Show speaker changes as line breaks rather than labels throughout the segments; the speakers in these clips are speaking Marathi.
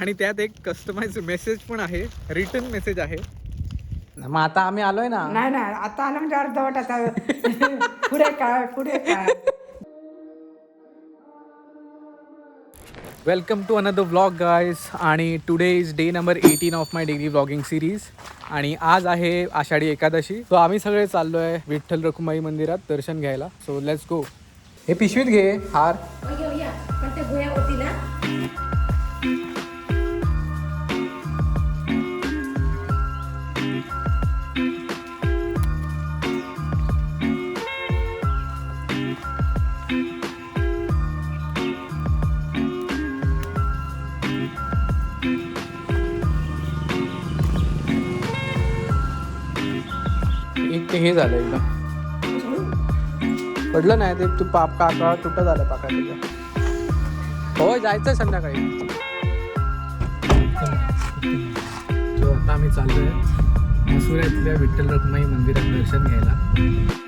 आणि त्यात एक कस्टमाइज मेसेज पण आहे रिटर्न मेसेज आहे.
मग आता आम्ही आलोय ना.
नाही नाही आता आलं म्हणजे अर्धवट आता. पुढे काय पुढे काय?
Welcome to another vlog guys आणि today is day number eighteen of my daily vlogging series आणि आज आहे आषाढी एकादशी. सो आम्ही सगळे चाललो आहे विठ्ठल रखुमाई मंदिरात दर्शन घ्यायला. सो लेट्स गो हे पिशवीत घे हार.
ते
हे झालं एकदम. पडलं नाही ते तू पाप काका तुटत झालं पाका त्याच्या होय जायचं संध्याकाळी. आता आम्ही चाललोय. मसुऱ्यातल्या विठ्ठल रत्नाई मंदिरात दर्शन घ्यायला.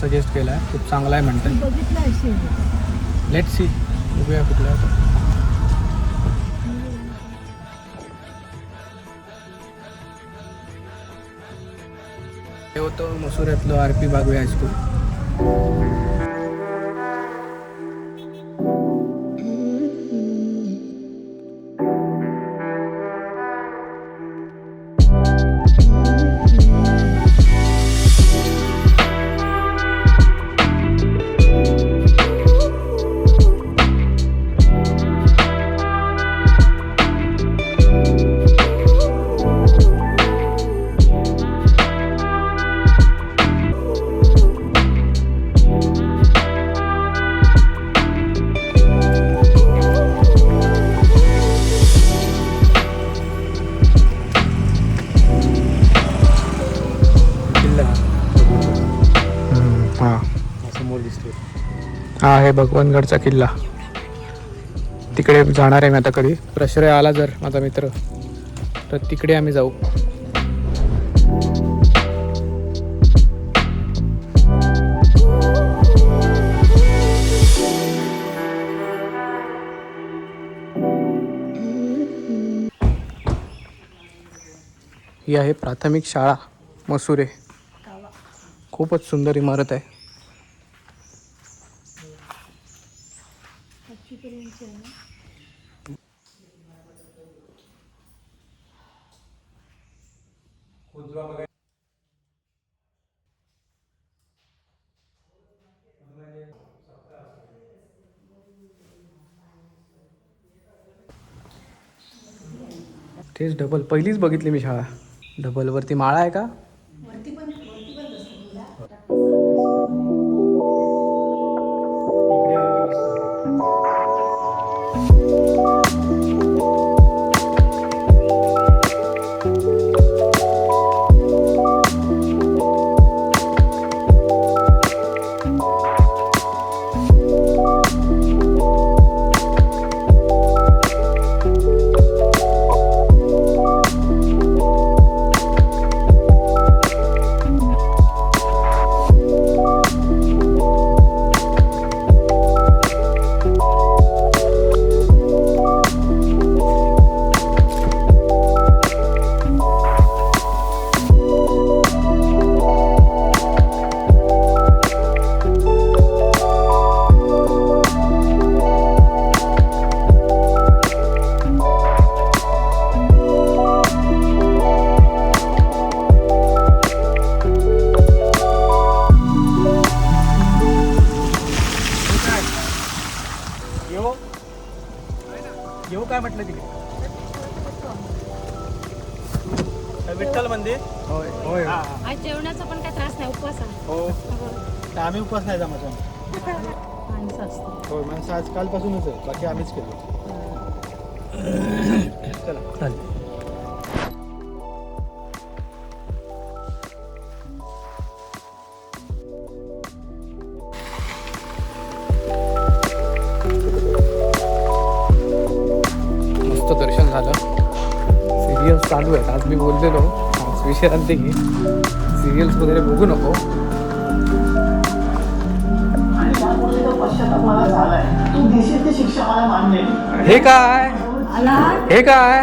सजेस्ट केला आहे खूप चांगला आहे म्हणतात लेट सी बघूया कुठला. हे होतं मसुऱ्यातलं R P Bagwe high school. हा आहे भगवानगडचा किल्ला. तिकडे जाणार आहे मी आता कधी. प्रश्रय आला जर माझा मित्र तर तिकडे आम्ही जाऊ. ही आहे प्राथमिक शाळा मसुरे. खूपच सुंदर इमारत आहे. तेच डबल पहिलीच बघितली मी शाळा. डबलवरती माळा आहे का?
उपवास
नाही जमायचा.
माणसं असते
हो माणसं आज कालपासूनच आहे बाकी आम्हीच केलो. चला.
मस्त चालू आहेत. आज मी बोललेलो. आज विषयांती की सिरियल्स वगैरे बघू नको. हे काय? हे काय?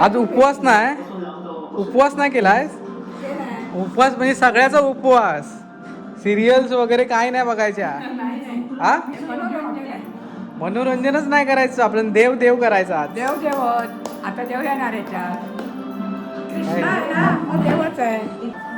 आज उपवास नाही? उपवास नाही केलाय उपवास म्हणजे सगळ्याचा उपवास. सिरियल्स वगैरे काय नाही बघायच्या. हा मनोरंजनच नाही करायचं आपण देव देव करायचा आज.
देव देवत आता देव येणार याच्यात कृष्ण आहे ना हा. देवच आहे.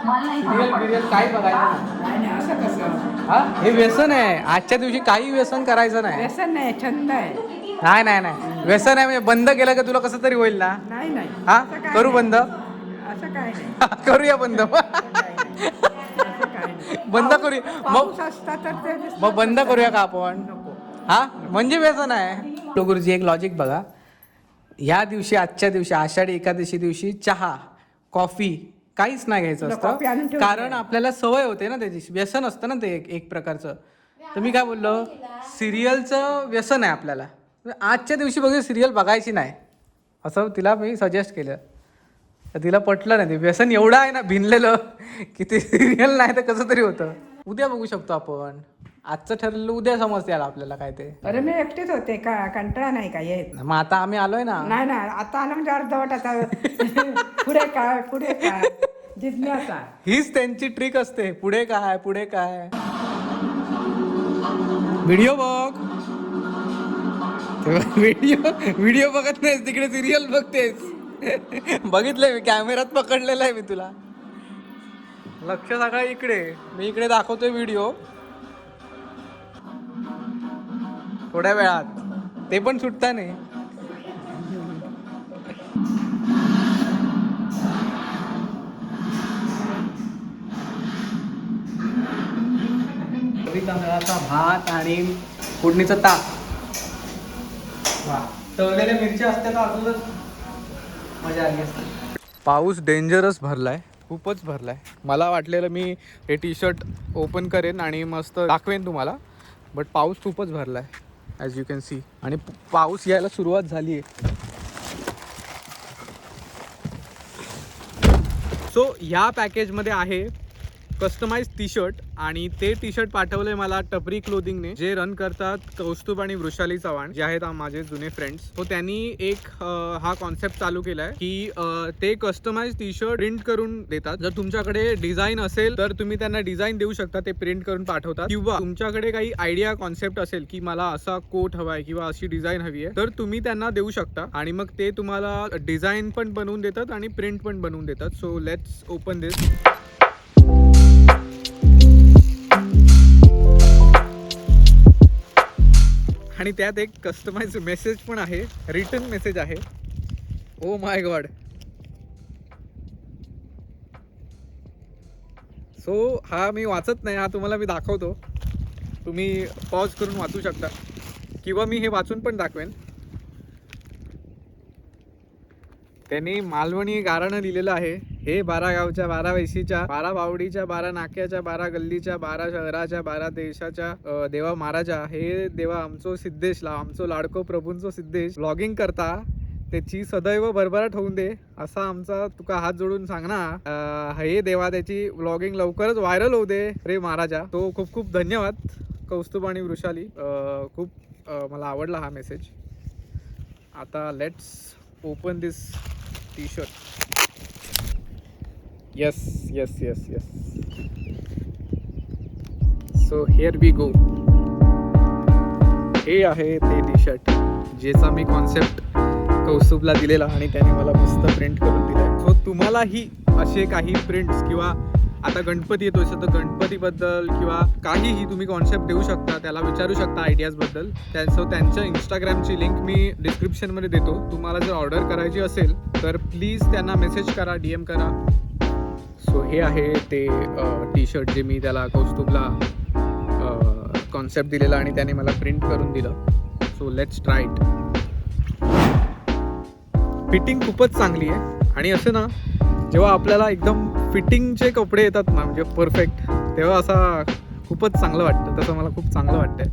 सिरियल बिरियल काही बघायचं? नाही.
नाही नाही, असं कसं
हा? हे व्यसन आहे. आजच्या दिवशी काही व्यसन करायचं नाही.
व्यसन नाही छंद आहे.
नाही नाही नाही. व्यसन आहे म्हणजे बंद केलं का तुला कसं तरी होईल ना?
नाही नाही.
हा?
असं काय
करू
नाही.
बंद?
असं काय नाही.
करूया बंद.
असं काय नाही.
बंद करूया. मग
पाऊस असता तर ते दिसतं
मग बंद. करूया का आपण?
नको.
हा? म्हणजे व्यसन आहे. गुरुजी एक लॉजिक बघा. या दिवशी आजच्या दिवशी आषाढी एकादशी दिवशी चहा कॉफी काहीच नाही घ्यायचं असतं. कारण आपल्याला सवय होते ना त्याची. व्यसन असतं ना ते एक एक प्रकारचं. तर मी काय बोललो? सिरियलचं व्यसन आहे आपल्याला. आजच्या दिवशी बघू सिरियल बघायची नाही. असं तिला मी सजेस्ट केलं. तर तिला पटलं नाही. ते व्यसन एवढं आहे ना भिनलेलं की ते सिरियल नाही तर कसं तरी होतं. उद्या बघू शकतो आपण. आजचं ठरलेलं उद्या समजते याला आपल्याला काय ते.
अरे मी एकटीच होते का कंटाळा नाही का येत?
मग आता आम्ही आलोय ना.
नाही नाही आता आलं म्हणजे अर्धवट आता. पुढे काय पुढे काय? जिज्ञासा.
हीच त्यांची ट्रिक असते. पुढे काय पुढे काय? व्हिडिओ बघ. व्हिडिओ व्हिडिओ बघत नाहीस तिकडे सिरियल बघतेस. बघितलंय मी कॅमेऱ्यात पकडलेला आहे मी तुला. लक्ष सगळं इकडे. मी इकडे दाखवतोय व्हिडिओ. थोड्या वेळात. ते पण सुटता नाही तांदळाचा भात आणि फोडणीचं ताक. तळलेल्या मिरच्या असत्या तर अजूनच? मजा आली असते. पाऊस डेंजरस भरलाय खूपच भरलाय. मला वाटलेलं मी हे टी शर्ट ओपन करेन आणि मस्त दाखवेन तुम्हाला बट पाऊस खूपच भरलाय. ॲज यू कॅन सी आणि पाऊस यायला सुरुवात झाली आहे. सो ह्या पॅकेजमध्ये आहे कस्टमाइज टी शर्ट आणि ते टी शर्ट पाठवलंय मला टपरी क्लोदिंगने जे रन करतात कौस्तुभ आणि वृषाली चव्हाण जे आहेत माझे जुने फ्रेंड्स तो हो, त्यांनी एक हा कॉन्सेप्ट चालू केलाय की ते कस्टमाइज टी शर्ट प्रिंट करून देतात. जर तुमच्याकडे डिझाईन असेल तर तुम्ही त्यांना डिझाईन देऊ शकता ते प्रिंट करून पाठवतात. किंवा तुमच्याकडे काही आयडिया कॉन्सेप्ट असेल की मला असा कोट हवाय किंवा अशी डिझाईन हवी आहे तर तुम्ही त्यांना देऊ शकता. आणि मग ते तुम्हाला डिझाईन पण बनवून देतात आणि प्रिंट पण बनवून देतात. सो लेट्स ओपन दिस आणि त्यात एक कस्टमाइज मेसेज पण आहे. रिटर्न मेसेज आहे. ओ माय गॉड सो हा मी वाचत नाही हा तुम्हाला मी दाखवतो. तुम्ही पॉज करून वाचू शकता. किंवा मी हे वाचून पण दाखवेन. त्यांनी मालवणी गाराणं लिहिलेलं आहे. हे बारा गावच्या बारा वैशीच्या बारा बावडीच्या बारा नाक्याच्या बारा गल्लीच्या बारा शहराच्या बारा देशाच्या देवा महाराजा हे देवा आमचो सिद्धेश ला आमचो लाडको प्रभूंचो सिद्धेश. ब्लॉगिंग करता त्याची सदैव भरभराट होऊन दे असा आमचा तुका हात जोडून सांग ना हे देवा त्याची ब्लॉगिंग लवकरच व्हायरल होऊ दे रे महाराजा. तो खूप खूप धन्यवाद कौस्तुभ आणि वृषाली. खूप मला आवडला हा मेसेज आता let's open this T shirt yes yes yes yes so here we go हे आहे ते टी शर्ट ज्याचा मी कॉन्सेप्ट कौस्तुभला दिलेला आणि त्याने मला मस्त प्रिंट करून दिला सो तुम्हालाही असे काही प्रिंट्स किंवा आता गणपती येतो तर गणपतीबद्दल किंवा काहीही तुम्ही कॉन्सेप्ट देऊ शकता त्याला विचारू शकता आयडियाजबद्दल त्या सो त्यांच्या इंस्टाग्रामची लिंक मी डिस्क्रिप्शनमध्ये देतो. तुम्हाला जर ऑर्डर करायची असेल तर प्लीज त्यांना मेसेज करा डी एम करा. सो हे आहे ते टी शर्ट जे मी त्याला कौस्तुभला कॉन्सेप्ट दिलेला आणि त्याने मला प्रिंट करून दिलं. So let's try it fitting खूपच चांगली आहे. आणि असं ना जेव्हा आपल्याला एकदम फिटिंगचे कपडे येतात ना म्हणजे परफेक्ट तेव्हा असा खूपच चांगलं वाटतं. तसं मला खूप चांगलं वाटतंय.